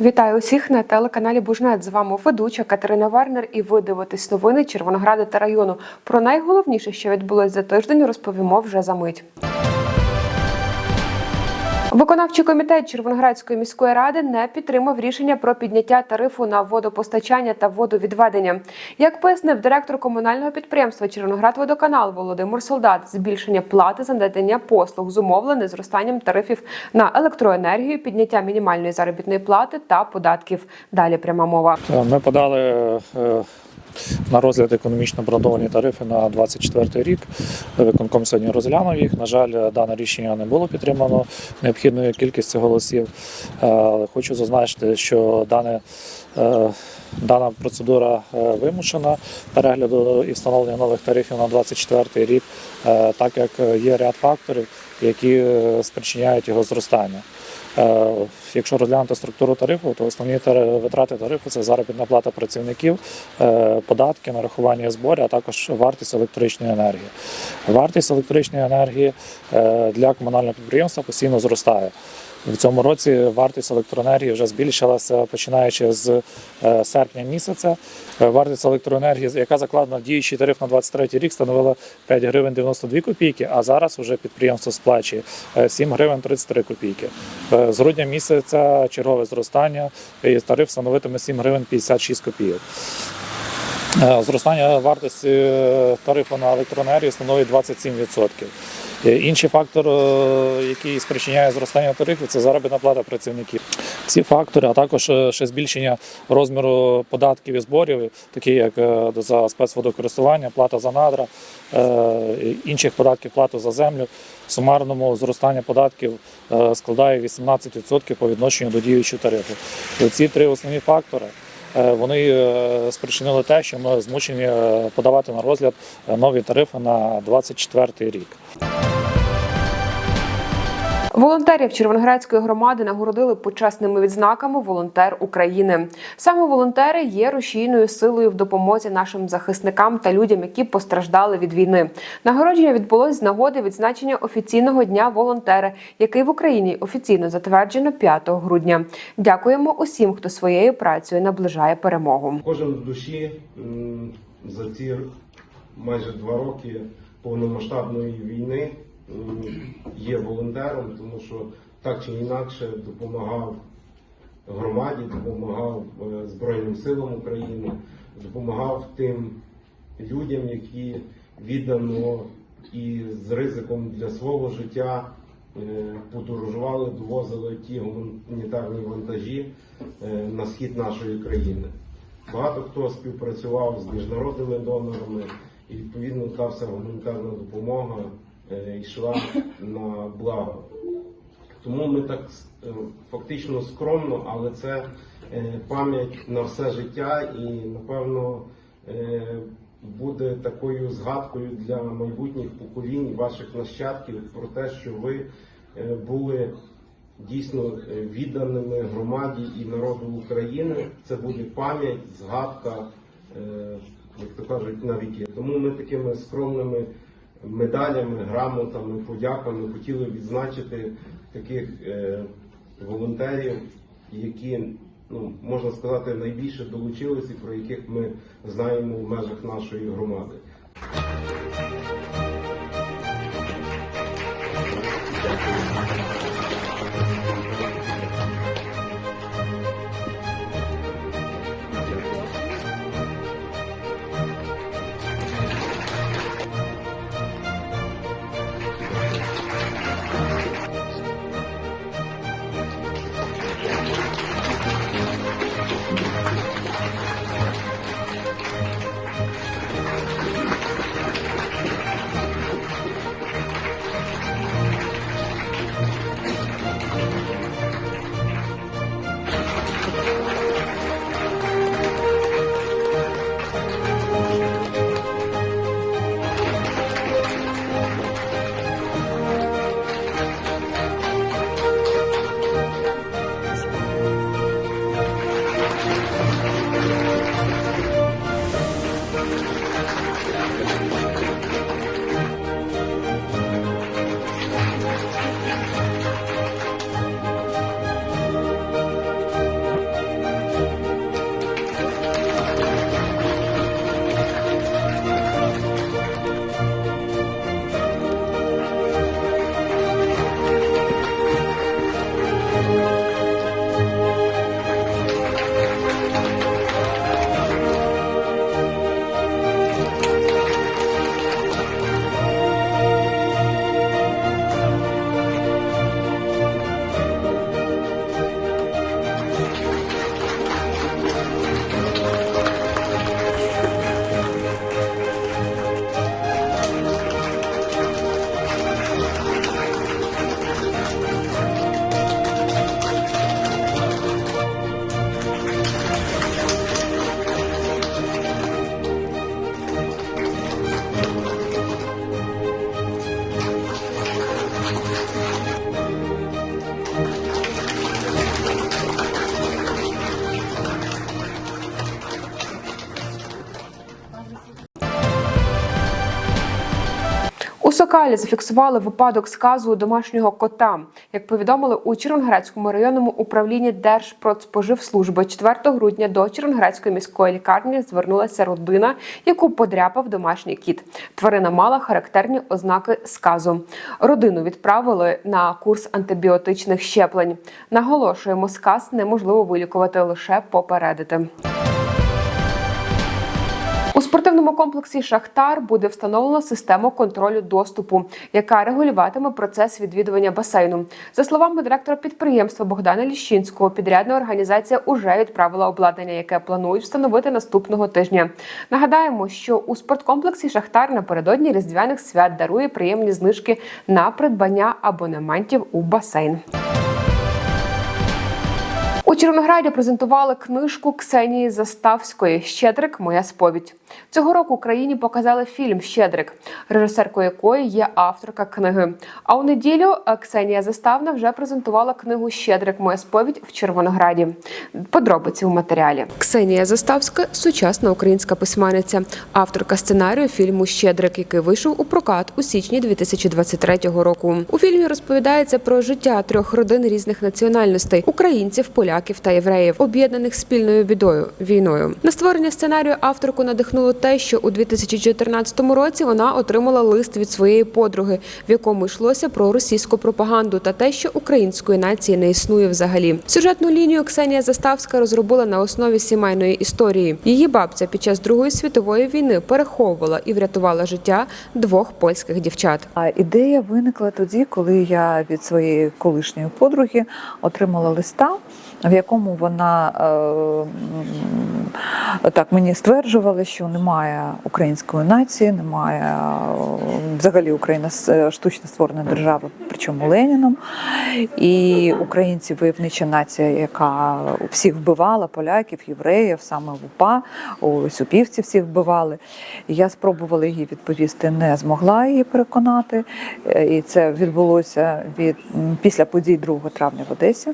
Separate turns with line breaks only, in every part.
Вітаю усіх на телеканалі Бужнет. З вами ведуча Катерина Вернер. І ви дивитесь новини Червонограда та району. Про найголовніше, що відбулось за тиждень, розповімо вже за мить. Виконавчий комітет Червоноградської міської ради не підтримав рішення про підняття тарифу на водопостачання та водовідведення. Як пояснив директор комунального підприємства Червоноградводоканал Володимир Солдат, збільшення плати за надання послуг зумовлене зростанням тарифів на електроенергію, підняття мінімальної заробітної плати та податків. Далі пряма мова.
Ми подали е, на розгляд економічно обґрунтовані тарифи на 24 рік. Виконком сьогодні розглянув їх. На жаль, дане рішення не було підтримано необхідною кількістю голосів. Е, Але хочу зазначити, що дане. Е, Дана процедура е, вимушена перегляду і встановлення нових тарифів на 24 рік, е, так як є ряд факторів, які спричиняють його зростання. Якщо розглянути структуру тарифу, то основні витрати тарифу це заробітна плата працівників, податки, нарахування зборів, а також вартість електричної енергії. Вартість електричної енергії для комунального підприємства постійно зростає. В цьому році вартість електроенергії вже збільшилася починаючи з е, серпня місяця. Е, Вартість електроенергії, яка закладена в діючий тариф на 23 рік, становила 5 гривень 92 копійки, а зараз вже підприємство сплачує е, 7 гривень 33 копійки. Е, З грудня місяця чергове зростання і тариф становитиме 7 гривень 56 копійок. Е, Зростання вартості е, тарифу на електроенергію становить 27%. Е, Інший фактор, е, який спричиняє зростання тарифів, це заробітна плата працівників. Ці фактори, а також е, ще збільшення розміру податків і зборів, такі як за спецводокористування, плата за надра, інших податків, плату за землю. Сумарному зростання податків складає 18% по відношенню до діючого тарифу. Ці три основні фактори. Вони спричинили те, що ми змушені подавати на розгляд нові тарифи на 24 рік.
Волонтерів Червоноградської громади нагородили почесними відзнаками Волонтер України. Саме волонтери є рушійною силою в допомозі нашим захисникам та людям, які постраждали від війни. Нагородження відбулось з нагоди відзначення офіційного дня волонтера, який в Україні офіційно затверджено 5 грудня. Дякуємо усім, хто своєю працею наближає перемогу.
Кожен в душі за ці майже два роки повномасштабної війни є волонтером, тому що так чи інакше допомагав громаді, допомагав е, Збройним силам України, допомагав тим людям, які віддано і з ризиком для свого життя е, подорожували, довозили ті гуманітарні вантажі е, на схід нашої країни. Багато хто співпрацював з міжнародними донорами, і відповідно та вся гуманітарна допомога йшла на благо. Тому ми так е, фактично скромно, але це е, пам'ять на все життя і, напевно, е, буде такою згадкою для майбутніх поколінь, ваших нащадків про те, що ви е, були дійсно е, відданими громаді і народу України. Це буде пам'ять, згадка, е, як то кажуть, на віки. Тому ми такими скромними медалями, грамотами, подяками хотіли відзначити таких е, волонтерів, які, ну, можна сказати, найбільше долучилися, про яких ми знаємо в межах нашої громади.
Сокалі зафіксували випадок сказу домашнього кота. Як повідомили у Червоноградському районному управлінні Держпродспоживслужби 4 грудня до Червоноградської міської лікарні звернулася родина, яку подряпав домашній кіт. Тварина мала характерні ознаки сказу. Родину відправили на курс антибіотичних щеплень. Наголошуємо, сказ неможливо вилікувати лише попередити. У спортивному комплексі Шахтар буде встановлено систему контролю доступу, яка регулюватиме процес відвідування басейну. За словами директора підприємства Богдана Ліщинського, підрядна організація уже відправила обладнання, яке планують встановити наступного тижня. Нагадаємо, що у спорткомплексі Шахтар напередодні різдвяних свят дарує приємні знижки на придбання абонементів у басейн. У Червонограді презентували книжку Ксенії Заставської Щедрик Моя сповідь. Цього року Україні показали фільм Щедрик, режисеркою якої є авторка книги. А у неділю е, Ксенія Заставна вже презентувала книгу Щедрик Моя сповідь в Червонограді. Подробиці у матеріалі. Ксенія Заставська сучасна українська письменниця, авторка сценарію фільму Щедрик, який вийшов у прокат у січні 2023 року. У фільмі розповідається про життя трьох родин різних національностей українців, поляків та євреїв, об'єднаних спільною бідою війною. На створення сценарію авторку надихнуло те, що у 2014 році вона отримала лист від своєї подруги, в якому йшлося про російську пропаганду та те, що української нації не існує взагалі. Сюжетну лінію Ксенія Заставська розробила на основі сімейної історії. Її бабця під час Другої світової війни переховувала і врятувала життя двох польських дівчат.
А ідея виникла тоді, коли я від своєї колишньої подруги отримала листа, в якому вона е, так мені стверджувала, що немає української нації, немає е, взагалі Україна штучно створена держава, причому Леніном. І українці войовнича нація, яка всіх вбивала, поляків, євреїв, саме в УПА, у Супівці всіх вбивали. Я спробувала їй відповісти, не змогла її переконати. Е, І це відбулося від після подій 2 травня в Одесі.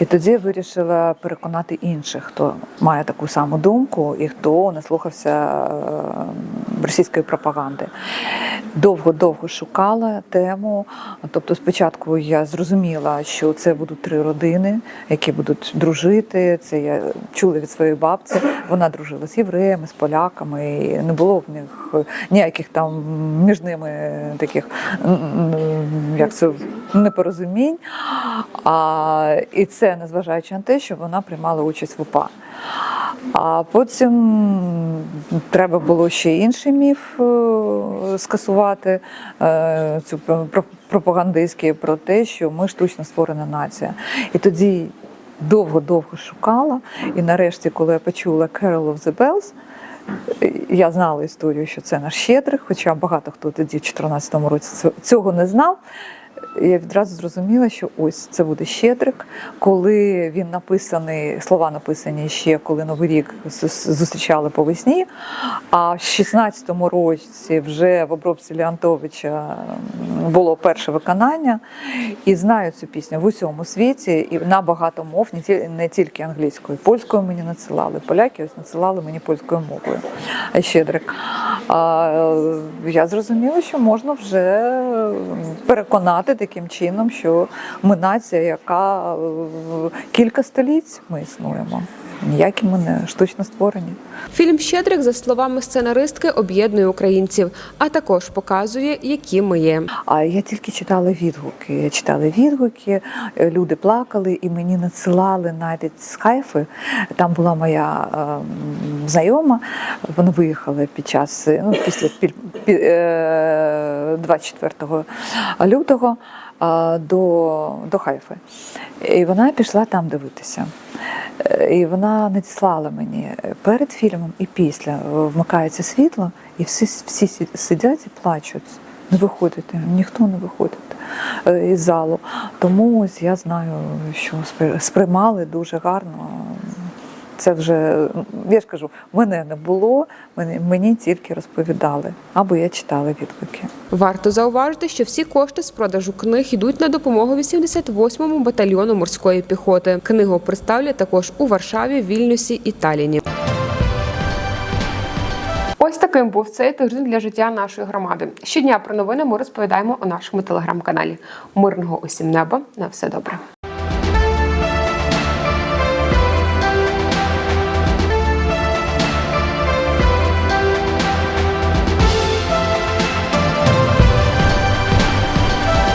І тоді я вирішила переконати інших, хто має таку саму думку і хто наслухався е, російської пропаганди. Довго-довго шукала тему. Тобто, спочатку я зрозуміла, що це будуть три родини, які будуть дружити. Це я чула від своєї бабці. Вона дружила з євреями, з поляками, і не було в них ніяких там між ними таких як це непорозумінь. А, і це незважаючи на те, що вона приймала участь в УПА. А потім треба було ще інший міф е, скасувати е, цю про- про- пропагандистський про те, що ми штучно створена нація. І тоді довго-довго шукала. І нарешті, коли я почула Carol of the Bells, я знала історію, що це наш щедрик, хоча багато хто тоді в 2014 році цього не знав. Я відразу зрозуміла, що ось це буде щедрик, коли він написаний, слова написані ще коли Новий рік зустрічали по весні. А в 16-му році вже в обробці Леонтовича було перше виконання, і знаю цю пісню в усьому світі, і на багато мов, не тільки англійською, польською мені надсилали. Поляки ось надсилали мені польською мовою. Щедрик. Я зрозуміла, що можна вже переконати таким чином, що ми нація, яка е, кілька століть ми існуємо. Ніякі ми не штучно створені.
Фільм Щедрик, за словами сценаристки, об'єднує українців, а також показує, які ми є.
А я тільки читала відгуки. Я читала відгуки, е, люди плакали і мені надсилали навіть з Хайфи. Там була моя е, знайома, вона виїхала під час ну, після піль- пі- е, 24 лютого е, до, до Хайфи. І вона пішла там дивитися. Е, І вона надіслала мені перед фільмом і після е, вмикається світло, і всі, всі сидять і плачуть. Не виходити, ніхто не виходить е, із залу. Тому ось я знаю, що сприймали дуже гарно. Це вже, я ж кажу, мене не було, мені, мені тільки розповідали, або я читала відгуки.
Варто зауважити, що всі кошти з продажу книг йдуть на допомогу 88-му батальйону морської піхоти. Книгу представлять також у Варшаві, Вільнюсі і Таліні. Ось таким був цей тиждень для життя нашої громади. Щодня про новини ми розповідаємо у нашому телеграм-каналі. Мирного усім неба на все добре.